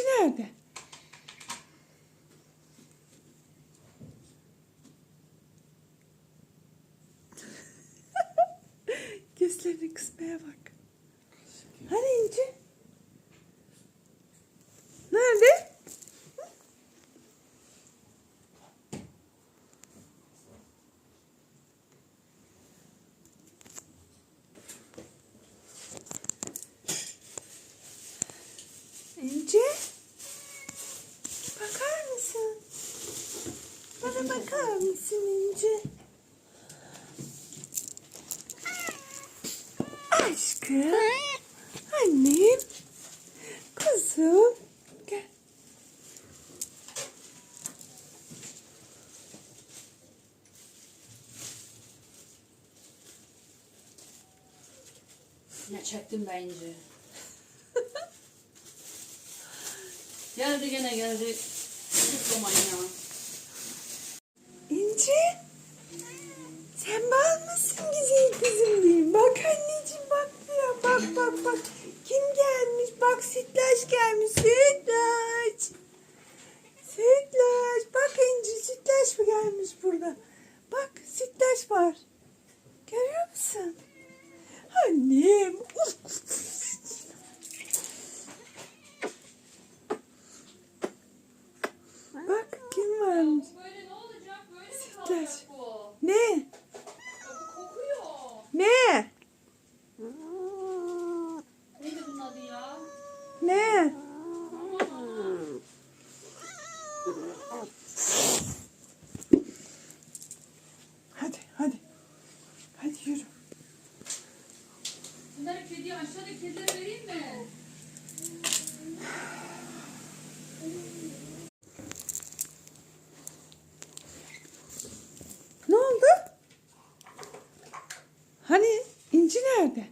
nerede? Gözlerini kısmaya bak. Hani İnci? Nerede? İnci? Bakar mısın? Bana bakar mısın İnci? Aşkım. Annem. Kuzum. Ne çektim bence. Geldi gene geldi. Roman ya. İnci. Sen bal mısın güzel kızım benim? Bak anneciğim bak ya bak bak bak. Kim gelmiş? Bak sütlaç gelmiş. Sütlaç. Sütlaç. Bak İnci sütlaç mı gelmiş burada? Bak sütlaç var. Görüyor musun? Annem. Bak Aşağıdaki kedilere vereyim mi? Ne oldu? Hani İnci nerede?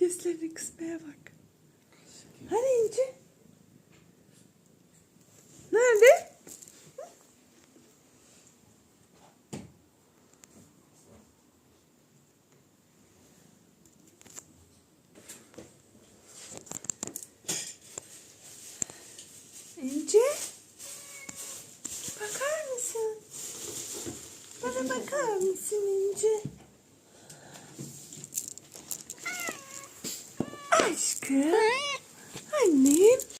Gözlerini kısmaya bak. Hani İnci? Bakar mısın? Bana bakar mısın İnci? Aşkım.